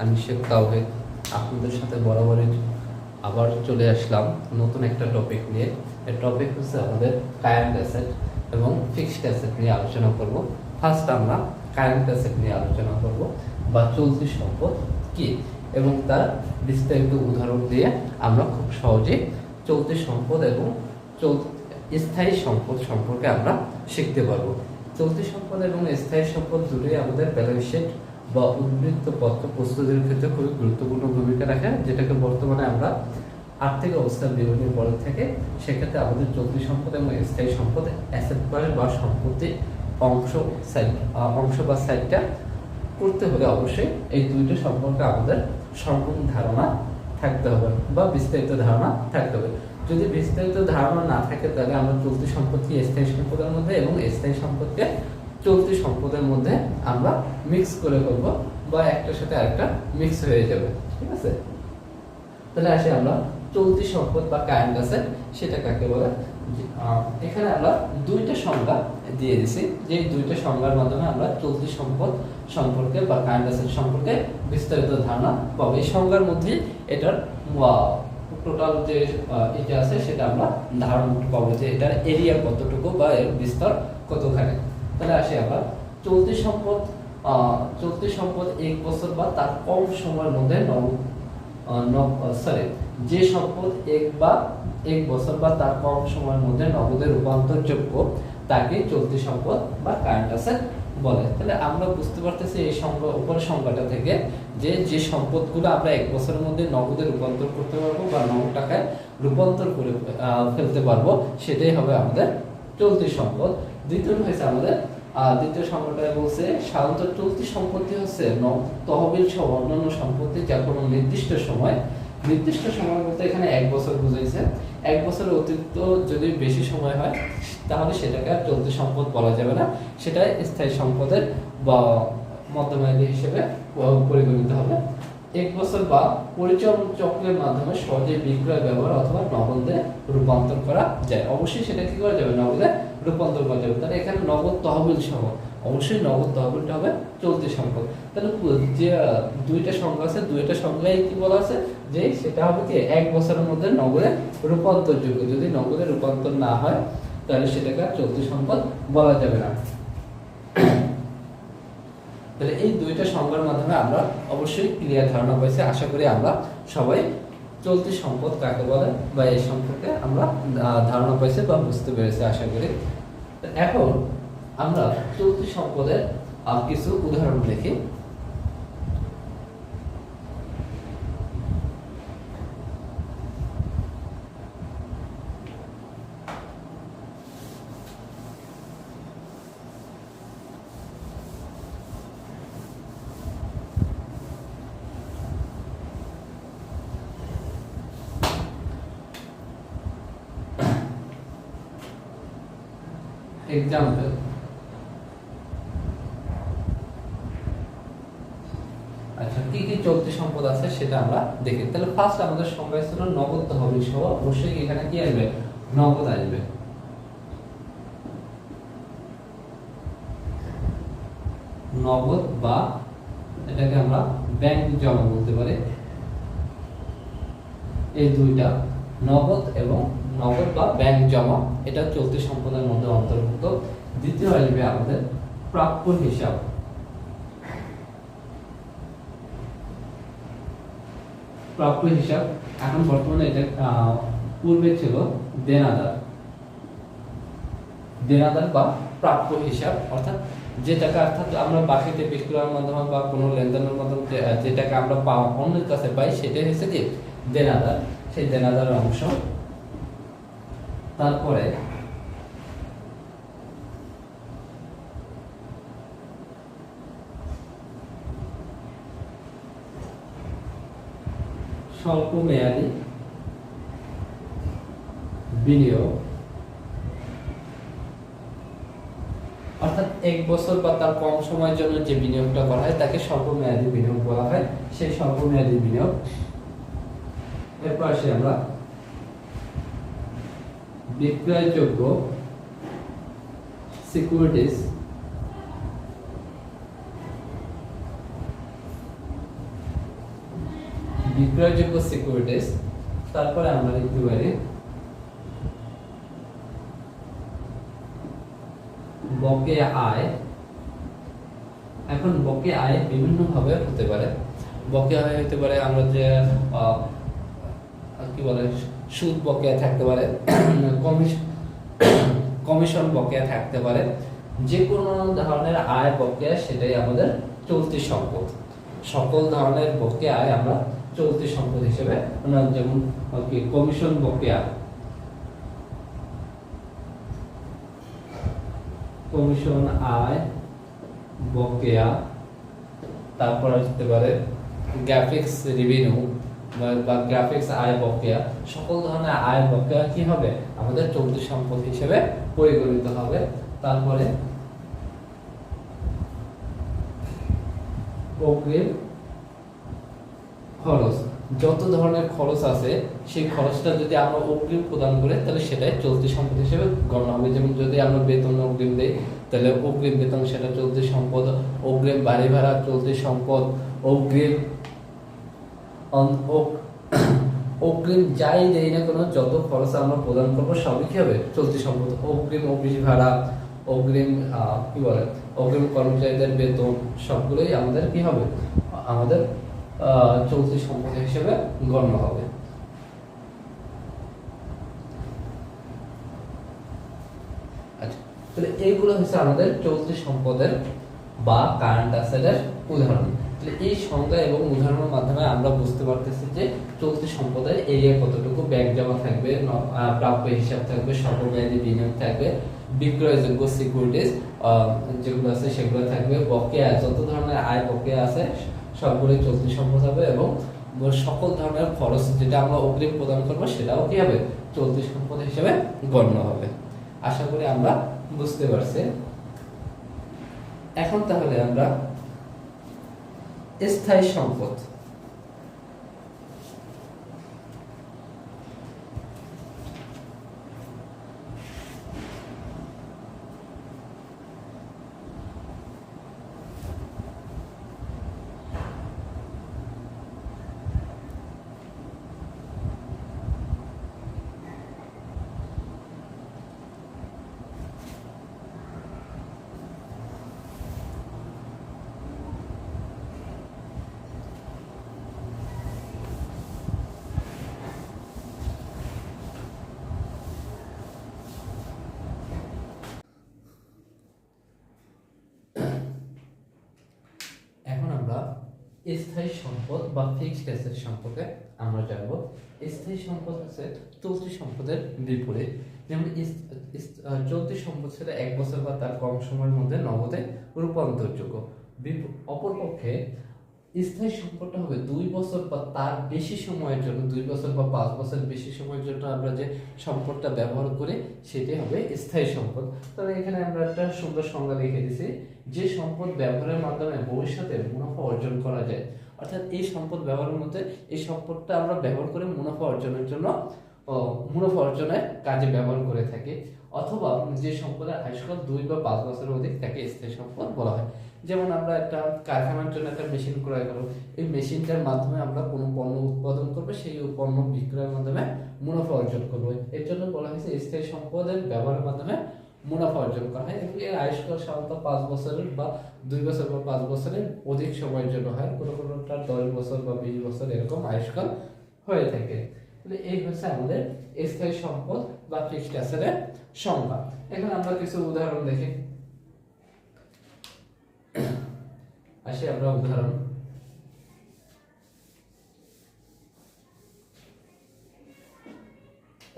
আমি শেখ তাওহিদ, আপনাদের সাথে বরাবরই আবার চলে আসলাম নতুন একটা টপিক নিয়ে। এই টপিক হচ্ছে আমাদের কারেন্ট অ্যাসেট এবং ফিক্সড অ্যাসেট নিয়ে আলোচনা করব। ফার্স্ট আমরা কারেন্ট অ্যাসেট নিয়ে আলোচনা করব, বা চলতি সম্পদ কি, এবং তার বিস্তারিত উদাহরণ দিয়ে আমরা খুব সহজেই চলতি সম্পদ এবং চল স্থায়ী সম্পদ সম্পর্কে আমরা শিখতে পারব। চলতি সম্পদ এবং স্থায়ী সম্পদ দুটোই আমাদের ব্যালেন্স শিট বা উদ্বৃত্ত পত্র প্রস্তুতির ক্ষেত্রে খুবই গুরুত্বপূর্ণ ভূমিকা রাখে, যেটাকে বর্তমানে আমরা আর্থিক অবস্থার বিবরণী বলে থাকে। সেক্ষেত্রে আমাদের চলতি সম্পদ এবং স্থায়ী সম্পদ অ্যাসেট বা সম্পত্তি অংশ সাইড অংশ বা সাইডটা করতে হলে অবশ্যই এই দুইটা সম্পর্কে আমাদের সম্পূর্ণ ধারণা থাকতে হবে বা বিস্তারিত ধারণা থাকতে হবে। যদি বিস্তারিত ধারণা না থাকে, তাহলে আমরা চলতি সম্পত্তি স্থায়ী সম্পদের মধ্যে এবং স্থায়ী সম্পদকে চলতি সম্পদের মধ্যে আমরা মিক্স করে করব বা একটার সাথে আরেকটা মিক্স হয়ে যাবে, ঠিক আছে? তাহলে আসি আমরা চলতি সম্পদ বা কারেন্ট আছে সেটা কাকে বলে? এখানে আমরা দুইটা সংজ্ঞা দিয়ে দিছি। যে দুইটা সংজ্ঞার মাধ্যমে আমরা চলতি সম্পদ সম্পর্কে বা কারেন্ট সম্পর্কে বিস্তারিত ধারণা পাবো। এই সংজ্ঞার মধ্যে এটার টোটাল যে এটা আছে, সেটা আমরা ধারণ পাবো যে এটার এরিয়া কতটুকু বা এর বিস্তার কতখানি। তাহলে আসি আমরা। চলতি সম্পদ চলতি সম্পদ এক বছর বা তার কম সময়ের মধ্যে নব সরি যে সম্পদ এক বা এক বছর বা তার কম সময়ের মধ্যে নগদে রূপান্তরযোগ্য, তাকে চলতি সম্পদ বা কারেন্ট অ্যাসেট বলে। তাহলে আমরা বুঝতে পারতেছি এই সংখ্যা উপর সংখ্যাটা থেকে যে যে সম্পদগুলো আমরা এক বছরের মধ্যে নগদে রূপান্তর করতে পারব বা নগদ টাকায় রূপান্তর করে ফেলতে পারব, সেটাই হবে আমাদের চলতি সম্পদ। দ্বিতীয় হয়েছে আমাদের দ্বিতীয় সংখ্যাটা বলছে, সাধারণত চলতি সম্পত্তি হচ্ছে তহবিল সহ অন্যান্য সম্পত্তি যা কোনো নির্দিষ্ট সময় নির্দিষ্ট সময় বলতে এখানে এক বছর বুঝাইছে। এক বছরের অতিরিক্ত যদি বেশি সময় হয়, তাহলে সেটাকে আর চলতি সম্পদ বলা যাবে না। সেটা স্থায়ী সম্পদের বা মধ্যমেয়াদী হিসেবে পরিগণিত হবে। এক বছর বা পরিচালন চক্রের মাধ্যমে সহজে বিক্রয় ব্যবহার অথবা নগদে রূপান্তর করা যায়। অবশ্যই সেটা কি করা যাবে? নগদে রূপান্তর করা যাবে। তাহলে এখানে নগদ তহবিল সহ, অবশ্যই নগদ তহবিলটা হবে চলতি সম্পদ তাহলে যে দুইটা সংখ্যা আছে, দুইটা সংখ্যায় কি বলা আছে? যে সেটা হবে কি, এক বছরের মধ্যে নগদে রূপান্তরযোগ্য। যদি নগদে রূপান্তর না হয়, তাহলে সেটাকে চলতি সম্পদ বলা যাবে না। তাহলে এই দুইটা সংজ্ঞার মাধ্যমে আমরা অবশ্যই ক্লিয়ার ধারণা পাইছি। আশা করি আমরা সবাই চলতি সম্পদ কাকে বলে বা এই সম্পর্কে আমরা ধারণা পাইছি বা বুঝতে পেরেছি, আশা করি। এখন আমরা চলতি সম্পদের কিছু উদাহরণ দেখি। এক্সাম্পল আচ্ছা কি কি চলতি সম্পদ আছে সেটা আমরা দেখি। তাহলে ফার্স্ট আমাদের সংজ্ঞা ছিল নগদ তহবিল সহ, অবশ্যই এখানে কি আসবে? নগদ আসবে। নগদ বা এটাকে আমরা ব্যাংক জমা বলতে পারি। এই দুইটা, নগদ এবং নগদ বা ব্যাংক জমা, এটা চলতি সম্পদের মধ্যে অন্তর্ভুক্ত। দ্বিতীয় আসবে আমাদের প্রাপ্য হিসাব। প্রাপ্য হিসাব, এখন বর্তমানে এটা পূর্বে ছিল দেনাদার। দেনাদার বা প্রাপ্য হিসাব, অর্থাৎ যে টাকা, অর্থাৎ আমরা বাকিতে বিক্রয়ের মাধ্যমে বা কোনো লেনদেনের মাধ্যমে যে- টাকা আমরা পাওয়া, অন্যের কাছে পাই, সেটাই হচ্ছে কি? দেনাদার। সেই দেনাদারের অংশ তারপরে স্বল্প মেয়াদি বিনিয়োগ। অর্থাৎ এক বছর বা তার কম সময়ের জন্য যে বিনিয়োগটা করা হয়, তাকে স্বল্প মেয়াদি বিনিয়োগ বলা হয়। সেই স্বল্প মেয়াদি বিনিয়োগ এরপর আসি আমরা বিক্রয়যোগ্য সিকিউরিটিস বিক্রয়যোগ্য সিকিউরিটিস তারপরে আমরা লিখতে পারি বকে আয়। এখন বকে আয় বিভিন্নভাবে হতে পারে। বকে আয় হতে পারে আমরা যে কি বলে সুদ বকেয়া থাকতে পারে কমিশন কমিশন বকেয়া থাকতে পারে যে কোনো ধরনের আয় বকেয়া সেটাই আমাদের চলতি সম্পদ। সকল ধরনের বকেয়া আমরা চলতি সম্পদ হিসেবে যেমন কমিশন বকেয়া। কমিশন আয় বকেয়া, তারপর আসতে পারে গ্রাফিক্স রেভিনিউ বা গ্রাফিক্স আয় বকেয়া সকল ধরনের আয় বকেয়া কি হবে? আমাদের চলতি সম্পদ হিসেবে পরিগণিত হবে। তারপরে খরচ। যত ধরনের খরচ আছে, সেই খরচটা যদি আমরা অগ্রিম প্রদান করি, তাহলে সেটাই চলতি সম্পদ হিসেবে গণনা হবে। যেমন যদি আমরা বেতন অগ্রিম দিই, তাহলে অগ্রিম বেতন সেটা চলতি সম্পদ, অগ্রিম বাড়ি ভাড়া চলতি সম্পদ, অগ্রিম অগ্রিম যাই দেই না কোনো, যত খরচ আমরা প্রদান করব, সবই কি হবে? চলতি সম্পদ, অগ্রিম অফিস ভাড়া, অগ্রিম কি বলে, অগ্রিম কর্মচারীদের বেতন, সবগুলোই আমাদের কি হবে? আমাদের চলতি সম্পদ হিসেবে গণ্য হবে। আচ্ছা তাহলে এইগুলো হচ্ছে আমাদের চলতি সম্পদের বা কারেন্ট অ্যাসেটের উদাহরণ। এই সংজ্ঞা এবং উদাহরণের মাধ্যমে আমরা বুঝতে পারতেছি যে চলতি সম্পদের এরিয়া কতটুকু ব্যাংক জমা থাকবে প্রাপ্য হিসাব থাকবে স্বল্পমেয়াদী বিনিয়োগ থাকবে, বিক্রয়যোগ্য সিকিউরিটিজ যেগুলো আছে সেগুলো থাকবে, বকেয়া যত ধরনের আয় বকেয়া আছে, সবগুলোই চলতি সম্পদ হবে এবং সকল ধরনের খরচ যেটা আমরা অগ্রিম প্রদান করব সেটাও কি হবে? চলতি সম্পদ হিসেবে গণ্য হবে। আশা করি আমরা বুঝতে পারছি। এখন তাহলে আমরা স্থায়ী সম্পদ এখন আমরা স্থায়ী সম্পদ বা ফিক্সড অ্যাসেট সম্পর্কে আমরা জানব, স্থায়ী সম্পদ হচ্ছে চলতি সম্পদের বিপরীত। যেমন চলতি সম্পদ সেটা এক বছর বা তার কম সময়ের মধ্যে নগদে রূপান্তরযোগ্য। অপরপক্ষে স্থায়ী সম্পদটা হবে দুই বছর বা তার বেশি সময়ের জন্য, দুই বছর বা পাঁচ বছর বেশি সময়ের জন্য আমরা যে সম্পদটা ব্যবহার করি সেটাই হবে স্থায়ী সম্পদ। তবে এখানে আমরা একটা সুন্দর সংজ্ঞা লিখে দিছি, যে সম্পদ ব্যবহারের মাধ্যমে ভবিষ্যতে মুনাফা অর্জন করা যায়। অর্থাৎ এই সম্পদ ব্যবহারের মধ্যে এই সম্পদটা আমরা ব্যবহার করে মুনাফা অর্জনের জন্য মুনাফা অর্জনের কাজে ব্যবহার করে থাকি। অথবা যে সম্পদের আয়ুষ্কাল দুই বা পাঁচ বছরের অধিক তাকে স্থায়ী সম্পদ বলা হয়। যেমন আমরা একটা কারখানার জন্য একটা মেশিন ক্রয় করব, এই মেশিনটার মাধ্যমে আমরা কোনো পণ্য উৎপাদন করব, সেই পণ্য বিক্রয়ের মাধ্যমে মুনাফা অর্জন করব। এর জন্য বলা হয়েছে স্থায়ী সম্পদের ব্যবহারের মাধ্যমে মুনাফা অর্জন করা হয় এবং এর আয়ুষ্কাল সাধারণত পাঁচ বছরের বা দুই বছর বা পাঁচ বছরের অধিক সময়ের জন্য হয়। কোনো কোনোটা দশ বছর বা বিশ বছর এরকম আয়ুষ্কাল হয়ে থাকে। তাহলে এই হচ্ছে আমাদের স্থায়ী সম্পদ বা ফিক্সড অ্যাসেটের সংজ্ঞা। এখন আমরা কিছু উদাহরণ দেখি। আসি আমরা উদাহরণ।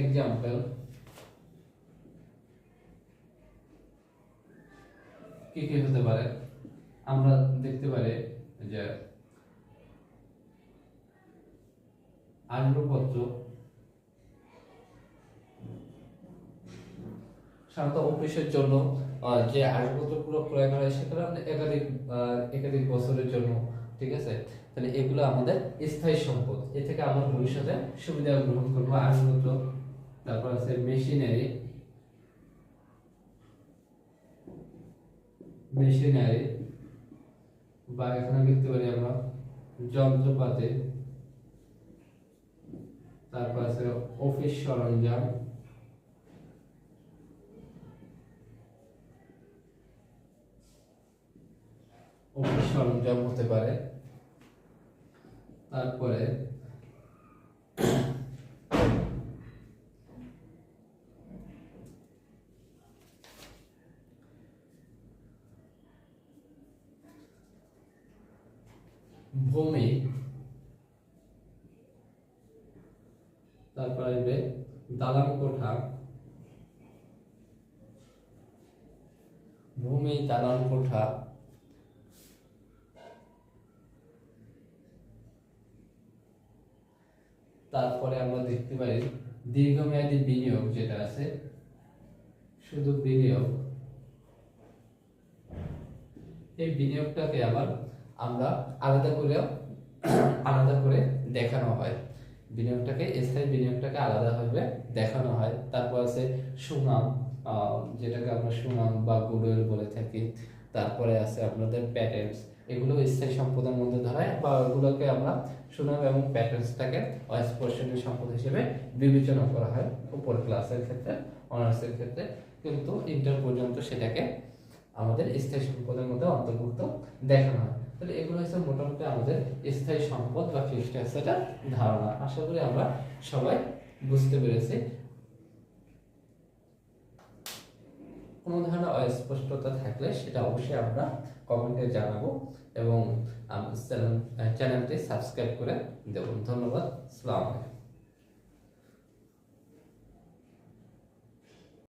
এক্সাম্পল কি কি হতে পারে? আমরা দেখতে পারি যে আসবাবপত্র সাধারণত অফিসের জন্য যে আসবাবপত্রগুলো ক্রয় করা হয় সেগুলো একাধিক একাধিক বছরের জন্য, ঠিক আছে? তাহলে এগুলো আমাদের স্থায়ী সম্পদ। এ থেকে আমরা ভবিষ্যতে সুবিধা গ্রহণ করব আসবাবপত্র তারপর আছে মেশিনারি মেশিনারি বা এখানে লিখতে পারি আমরা যন্ত্রপাতি। তারপর আছে অফিস সরঞ্জাম। অফিস সরঞ্জাম হতে পারে। তারপরে ভূমি। তারপর আসবে দালান কোঠা। ভূমি দালান কোঠা। তারপরে আমরা দেখতে পাই দীর্ঘমেয়াদী বিনিয়োগ যেটা আছে, শুধু বিনিয়োগ। এই বিনিয়োগটাকে আবার আমরা আলাদা করে আলাদা করে দেখানো হয়। বিনিয়োগটাকে, স্থায়ী বিনিয়োগটাকে আলাদাভাবে দেখানো হয়। তারপর আছে সুনাম যেটাকে আমরা সুনাম বা গুডউইল বলে থাকি। তারপরে আছে আপনাদের প্যাটেন্টস এগুলো স্থায়ী সম্পদের মধ্যে ধরায় বা ওগুলোকে আমরা সুনাম এবং প্যাটেন্টসটাকে অস্পর্শনীয় সম্পদ হিসেবে বিবেচনা করা হয় উপর ক্লাসের ক্ষেত্রে অনার্সের ক্ষেত্রে। কিন্তু ইন্টার পর্যন্ত সেটাকে আমাদের স্থায়ী সম্পদের মধ্যে অন্তর্ভুক্ত দেখানো হয়। তাহলে এগুলো হচ্ছে মোটামুটি আমাদের স্থায়ী সম্পদ বা ফিক্সড অ্যাসেটের ধারণা। আশা করি আমরা সবাই বুঝতে পেরেছি। কোনো ধরনের অস্পষ্টতা থাকলে সেটা অবশ্যই আমরা কমেন্টে জানাব এবং চ্যানেলটি সাবস্ক্রাইব করে দেব। ধন্যবাদ। সালাম আলাইকুম।